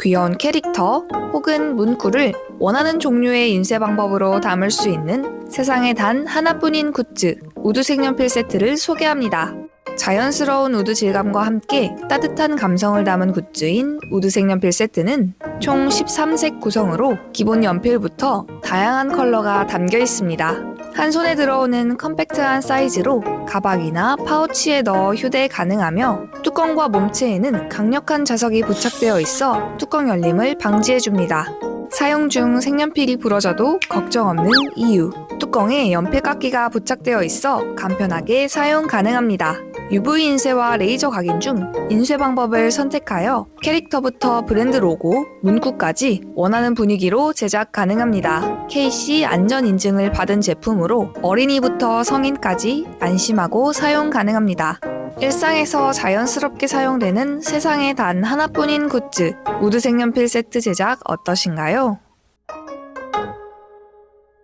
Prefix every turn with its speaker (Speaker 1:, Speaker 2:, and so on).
Speaker 1: 귀여운 캐릭터 혹은 문구를 원하는 종류의 인쇄 방법으로 담을 수 있는 세상에 단 하나뿐인 굿즈 우드 색연필 세트를 소개합니다. 자연스러운 우드 질감과 함께 따뜻한 감성을 담은 굿즈인 우드 색 연필 세트는 총 13색 구성으로 기본 연필부터 다양한 컬러가 담겨 있습니다. 한 손에 들어오는 컴팩트한 사이즈로 가방이나 파우치에 넣어 휴대 가능하며 뚜껑과 몸체에는 강력한 자석이 부착되어 있어 뚜껑 열림을 방지해줍니다. 사용 중 색연필이 부러져도 걱정 없는 이유. 뚜껑에 연필깎이가 부착되어 있어 간편하게 사용 가능합니다. UV 인쇄와 레이저 각인 중 인쇄 방법을 선택하여 캐릭터부터 브랜드 로고, 문구까지 원하는 분위기로 제작 가능합니다. KC 안전 인증을 받은 제품으로 어린이부터 성인까지 안심하고 사용 가능합니다. 일상에서 자연스럽게 사용되는 세상에 단 하나뿐인 굿즈, 우드 색연필 세트 제작 어떠신가요?